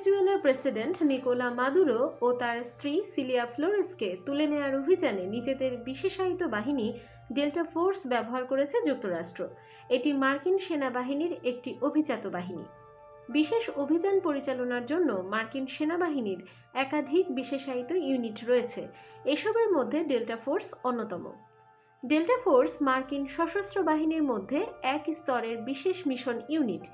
ভেনেজুয়েলার president Nicolas Maduro ও তার স্ত্রী সিলিয়া ফ্লোরেসকে তুলে নেওয়ার অভিযানে নিজেদের বিশেষায়িত বাহিনী ডেল্টা ফোর্স ব্যবহার করেছে যুক্তরাষ্ট্র। এটি মার্কিন সেনাবাহিনীর একটি অভিজাত বাহিনী। বিশেষ অভিযান পরিচালনার জন্য মার্কিন সেনাবাহিনীর একাধিক বিশেষায়িত ইউনিট রয়েছে। এসবের মধ্যে ডেল্টা ফোর্স অন্যতম। ডেল্টা ফোর্স মার্কিন সশস্ত্র বাহিনীর মধ্যে এক স্তরের বিশেষ মিশন ইউনিট।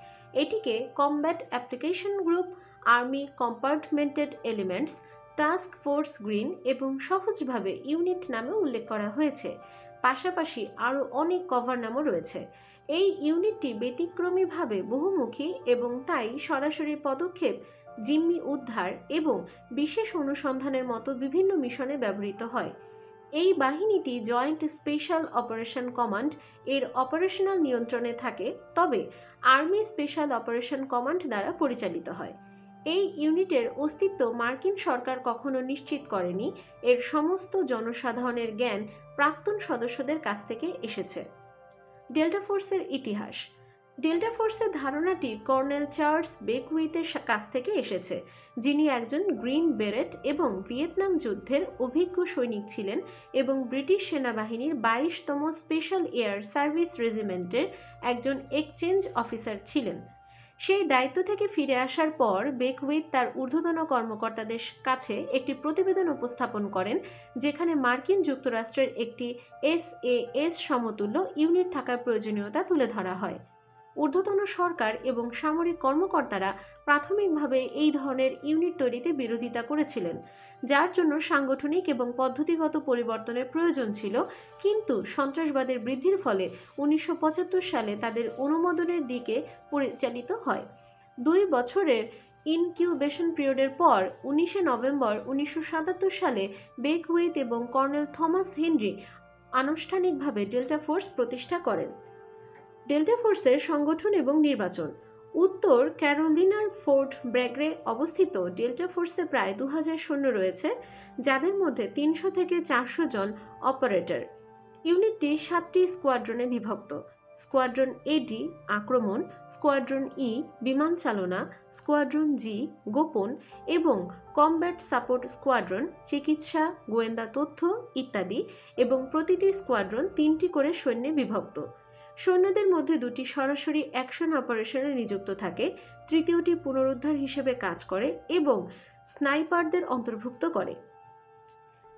এটিকে combat application group army compartmented elements, task force green এবং সহজভাবে ইউনিট নামে উল্লেখ করা হয়েছে। পাশাপাশি আরও অনেক কভার নামও রয়েছে। এই ইউনিটটি ব্যতিক্রমীভাবে বহুমুখী এবং তাই সরাসরি পদক্ষেপ, জিম্মি উদ্ধার এবং বিশেষ অনুসন্ধানের মতো বিভিন্ন মিশনে ব্যবহৃত হয়। এই বাহিনীটি জয়েন্ট স্পেশাল অপারেশন কমান্ড এর অপারেশনাল নিয়ন্ত্রণে থাকে, তবে আর্মি স্পেশাল অপারেশন কমান্ড দ্বারা পরিচালিত হয়। এই ইউনিটের অস্তিত্ব মার্কিন সরকার কখনো নিশ্চিত করেনি। এর সমস্ত জনসাধারণের জ্ঞান প্রাক্তন সদস্যদের কাছ থেকে এসেছে। ডেল্টা ফোর্সের ইতিহাস। ডেল্টা ফোর্সের ধারণাটি কর্নেল চার্লস বেকউইথের কাছ থেকে এসেছে, যিনি একজন গ্রিন বেরেট এবং ভিয়েতনাম যুদ্ধের অভিজ্ঞ সৈনিক ছিলেন এবং ব্রিটিশ সেনাবাহিনীর বাইশতম স্পেশাল এয়ার সার্ভিস রেজিমেন্টের একজন এক্সচেঞ্জ অফিসার ছিলেন। সেই দায়িত্ব থেকে ফিরে আসার পর বেকউইথ তার ঊর্ধ্বতন কর্মকর্তাদের কাছে একটি প্রতিবেদন উপস্থাপন করেন, যেখানে মার্কিন যুক্তরাষ্ট্রের একটি এস এস সমতুল্য ইউনিট থাকার প্রয়োজনীয়তা তুলে ধরা হয়। ঊর্ধ্বতন সরকার এবং সামরিক কর্মকর্তারা প্রাথমিকভাবে এই ধরনের ইউনিট তৈরিতে বিরোধিতা করেছিলেন, যার জন্য সাংগঠনিক এবং পদ্ধতিগত পরিবর্তনের প্রয়োজন ছিল, কিন্তু সন্ত্রাসবাদের বৃদ্ধির ফলে উনিশশো পঁচাত্তর সালে তাদের অনুমোদনের দিকে পরিচালিত হয়। দুই বছরের ইনকিউবেশন পিরিয়ডের পর উনিশে নভেম্বর উনিশশো সাতাত্তর সালে বেকউইথ এবং কর্নেল থমাস হেনরি আনুষ্ঠানিকভাবে ডেল্টা ফোর্স প্রতিষ্ঠা করেন। ডেল্টা ফোর্সের সংগঠন এবং নির্বাচন। উত্তর ক্যারোলিনার ফোর্ট ব্র্যাগরে অবস্থিত ডেল্টা ফোর্সে প্রায় দু হাজার সৈন্য রয়েছে, যাদের মধ্যে তিনশো থেকে চারশো জন অপারেটর। ইউনিটটি সাতটি স্কোয়াড্রনে বিভক্ত। স্কোয়াড্রন এডি আক্রমণ, স্কোয়াড্রন ই বিমান চালনা, স্কোয়াড্রন জি গোপন এবং কমব্যাট সাপোর্ট স্কোয়াড্রন, চিকিৎসা, গোয়েন্দা তথ্য ইত্যাদি এবং প্রতিটি স্কোয়াড্রন তিনটি করে সৈন্যে বিভক্ত। সৈন্যদের মধ্যে দুটি সরাসরি অ্যাকশন অপারেশনে নিযুক্ত থাকে, তৃতীয়টি পুনরুদ্ধার হিসেবে কাজ করে এবং স্নাইপারদের অন্তর্ভুক্ত করে।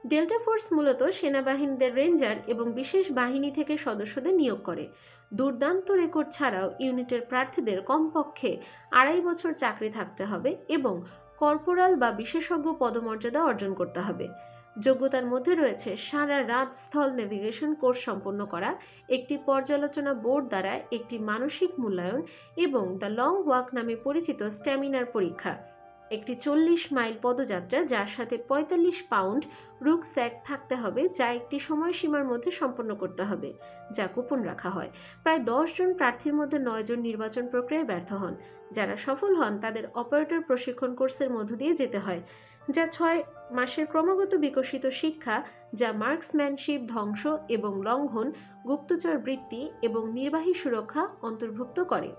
ডেল্টা ফোর্স মূলত সেনাবাহিনীদের রেঞ্জার এবং বিশেষ বাহিনী থেকে সদস্যদের নিয়োগ করে। দুর্দান্ত রেকর্ড ছাড়াও ইউনিটের প্রার্থীদের কমপক্ষে আড়াই বছর চাকরি থাকতে হবে এবং কর্পোরাল বা বিশেষজ্ঞ পদমর্যাদা অর্জন করতে হবে। যোগ্যতার মধ্যে রয়েছে সারা রাত স্থল নেভিগেশন কোর্স সম্পন্ন করা, একটি পর্যালোচনা বোর্ড দ্বারা একটি মানসিক মূল্যায়ন এবং দ্য লং ওয়াক নামে পরিচিত স্ট্যামিনার পরীক্ষা। একটি চল্লিশ মাইল পদযাত্রা যার সাথে পঁয়তাল্লিশ পাউন্ড রুকস্যাক থাকতে হবে যা একটি সময়সীমার মধ্যে সম্পন্ন করতে হবে, যা গোপন রাখা হয়। প্রায় জন প্রার্থীর মধ্যে নয় জন নির্বাচন প্রক্রিয়ায় ব্যর্থ হন। যারা সফল হন তাদের অপারেটর প্রশিক্ষণ কোর্সের মধ্য দিয়ে যেতে হয়। যা ছয় মাসের ক্রমাগত বিকশিত শিক্ষা, যা মার্কসম্যানশিপ, ধ্বংস এবং লঙ্ঘন, গুপ্তচর বৃত্তি এবং নির্বাহী সুরক্ষা অন্তর্ভুক্ত করে।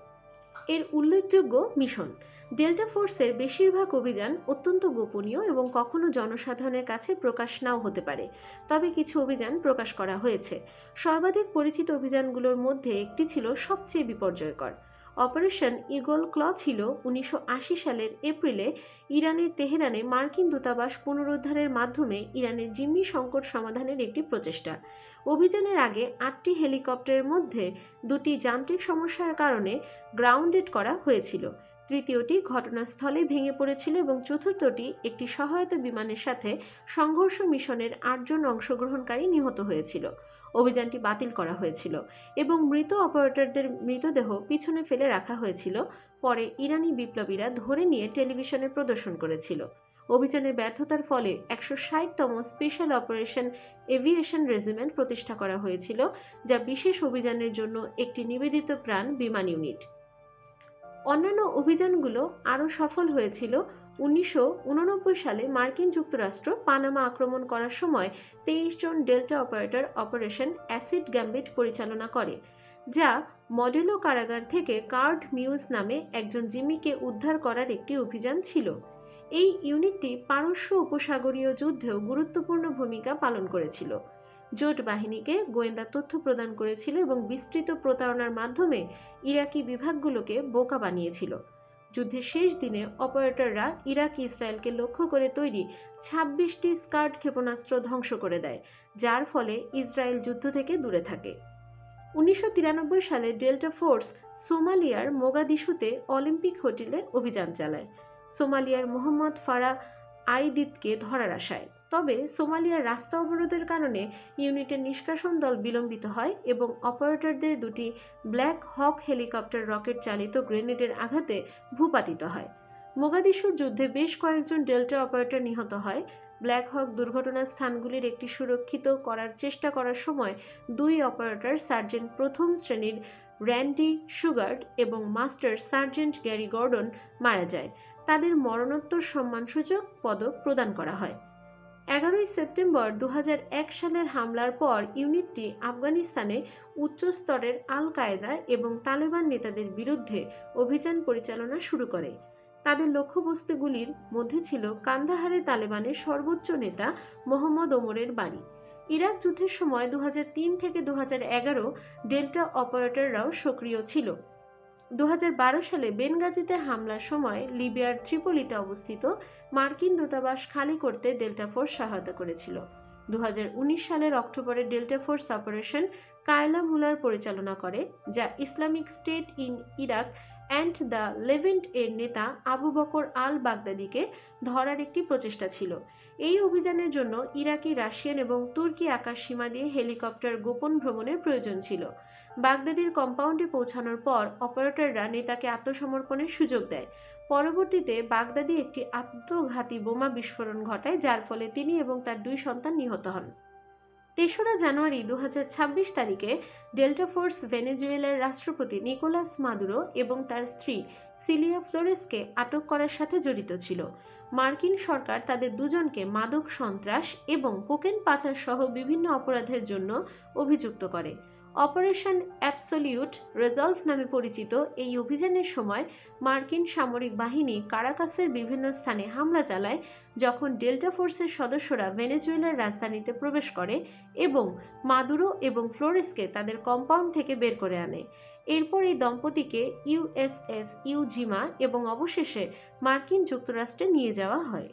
এর উল্লেখযোগ্য মিশন। ডেল্টা ফোর্সের বেশিরভাগ অভিযান অত্যন্ত গোপনীয় এবং কখনো জনসাধারণের কাছে প্রকাশ নাও হতে পারে। তবে কিছু অভিযান প্রকাশ করা হয়েছে। সর্বাধিক পরিচিত অভিযানগুলোর মধ্যে একটি ছিল সবচেয়ে বিপর্যয়কর। অপারেশন ইগল ক্ল ছিল উনিশশো আশি সালের এপ্রিলে ইরানের তেহরানে মার্কিন দূতাবাস পুনরুদ্ধারের মাধ্যমে ইরানের জিম্মি সংকট সমাধানের একটি প্রচেষ্টা। অভিযানের আগে আটটি হেলিকপ্টারের মধ্যে দুটি যান্ত্রিক সমস্যার কারণে গ্রাউন্ডেড করা হয়েছিল। তৃতীয়টি ঘটনাস্থলে ভেঙে পড়েছিল এবং চতুর্থটি একটি সহায়তা বিমানের সাথে সংঘর্ষ মিশনের আটজন অংশগ্রহণকারী নিহত হয়েছিল। অভিযানটি বাতিল করা হয়েছিল এবং মৃত অপারেটরদের মৃতদেহ পিছনে ফেলে রাখা হয়েছিল। পরে ইরানি বিপ্লবীরা ধরে নিয়ে টেলিভিশনে প্রদর্শন করেছিল। অভিযানের ব্যর্থতার ফলে একশো ষাটতম স্পেশাল অপারেশন এভিয়েশন রেজিমেন্ট প্রতিষ্ঠা করা হয়েছিল, যা বিশেষ অভিযানের জন্য একটি নিবেদিত প্রাণ বিমান ইউনিট। অন্যান্য অভিযানগুলো আরও সফল হয়েছিল। উনিশশো উননব্বই সালে মার্কিন যুক্তরাষ্ট্র পানামা আক্রমণ করার সময় তেইশ জন Delta operator operation Acid Gambit পরিচালনা করে, যা মডেলো কারাগার থেকে কার্ড মিউজ নামে একজন জিম্মিকে উদ্ধার করার একটি অভিযান ছিল। এই ইউনিটটি পারস্য উপসাগরীয় যুদ্ধেও গুরুত্বপূর্ণ ভূমিকা পালন করেছিল। জোট বাহিনীকে গোয়েন্দা তথ্য প্রদান করেছিল এবং বিস্তৃত প্রতারণার মাধ্যমে ইরাকি বিভাগগুলোকে বোকা বানিয়েছিল। যুদ্ধের শেষ দিনে অপারেটররা ইরাক ইসরায়েলকে লক্ষ্য করে তৈরি ছাব্বিশটি স্কার্ট ক্ষেপণাস্ত্র ধ্বংস করে দেয়, যার ফলে ইসরায়েল যুদ্ধ থেকে দূরে থাকে। উনিশশো তিরানব্বই সালে ডেল্টা ফোর্স সোমালিয়ার মোগাদিশুতে অলিম্পিক হোটেলে অভিযান চালায়। সোমালিয়ার মোহাম্মদ ফারা আইদিতকে ধরার আশায়। তবে সোমালিয়ার রাস্তা অবরোধের কারণে ইউনিটের নিষ্কাশন দল বিলম্বিত হয় এবং অপারেটরদের দুটি ব্ল্যাক হক হেলিকপ্টার রকেট চালিত গ্রেনেডের আঘাতে ভূপাতিত হয়। মোগাদিশুর যুদ্ধে বেশ কয়েকজন ডেল্টা অপারেটর নিহত হয়। ব্ল্যাক হক দুর্ঘটনা স্থানগুলির একটি সুরক্ষিত করার চেষ্টা করার সময় দুই অপারেটর সার্জেন্ট প্রথম শ্রেণির র্যান্ডি সুগার্ড এবং মাস্টার সার্জেন্ট গ্যারি গর্ডন মারা যায়। তাদের মরণোত্তর সম্মানসূচক পদক প্রদান করা হয়। এগারোই সেপ্টেম্বর দু হাজার এক সালের হামলার পর ইউনিটটি আফগানিস্তানে উচ্চ স্তরের আল কায়দা এবং তালেবান নেতাদের বিরুদ্ধে অভিযান পরিচালনা শুরু করে। তাদের লক্ষ্যবস্তুগুলির মধ্যে ছিল কান্দাহারে তালেবানের সর্বোচ্চ নেতা মোহাম্মদ ওমরের বাড়ি। ইরাক যুদ্ধের সময় দু হাজার তিন থেকে দু হাজার এগারো ডেল্টা অপারেটররাও সক্রিয় ছিল। দু হাজার বারো সালে বেনগাজিতে হামলার সময় লিবিয়ার ত্রিপোলিতে অবস্থিত মার্কিন দূতাবাস খালি করতে ডেল্টা ফোর্স সহায়তা করেছিল। দু হাজার উনিশ সালের অক্টোবরে Delta Force operation Kayla Mueller পরিচালনা করে, যা Islamic State in Iraq and the Levant এর নেতা আবু বকর আল বাগদাদিকে ধরার একটি প্রচেষ্টা ছিল। এই অভিযানের জন্য ইরাকি, রাশিয়ান এবং তুর্কি আকাশ সীমা দিয়ে হেলিকপ্টার গোপন ভ্রমণের প্রয়োজন ছিল। বাগদাদির কম্পাউন্ডে পৌঁছানোর পর অপারেটররা নেতাকে আত্মসমর্পণের সুযোগ দেয়। পরবর্তীতে বাগদাদি একটি আত্মঘাতী বোমা বিস্ফোরণ ঘটায়, যার ফলে তিনি এবং তার দুই সন্তান নিহত হন। তেসরা জানুয়ারি দু হাজার ছাব্বিশ তারিখে ডেল্টা ফোর্স ভেনেজুয়েলার রাষ্ট্রপতি নিকোলাস মাদুরো এবং তার স্ত্রী সিলিয়া ফ্লোরেসকে আটক করার সাথে জড়িত ছিল। মার্কিন সরকার তাদের দুজনকে মাদক সন্ত্রাস এবং কোকেন পাচার সহ বিভিন্ন অপরাধের জন্য অভিযুক্ত করে। অপারেশন অ্যাবসলিউট রেজলভ নামে পরিচিত এই অভিযানের সময় মার্কিন সামরিক বাহিনী কারাকাসের বিভিন্ন স্থানে হামলা চালায়, যখন ডেল্টা ফোর্সের সদস্যরা ভেনেজুয়েলার রাজধানীতে প্রবেশ করে এবং মাদুরো এবং ফ্লোরেসকে তাদের কম্পাউন্ড থেকে বের করে আনে। এরপর এই দম্পতিকে ইউএসএস ইউজিমা এবং অবশেষে মার্কিন যুক্তরাষ্ট্রে নিয়ে যাওয়া হয়।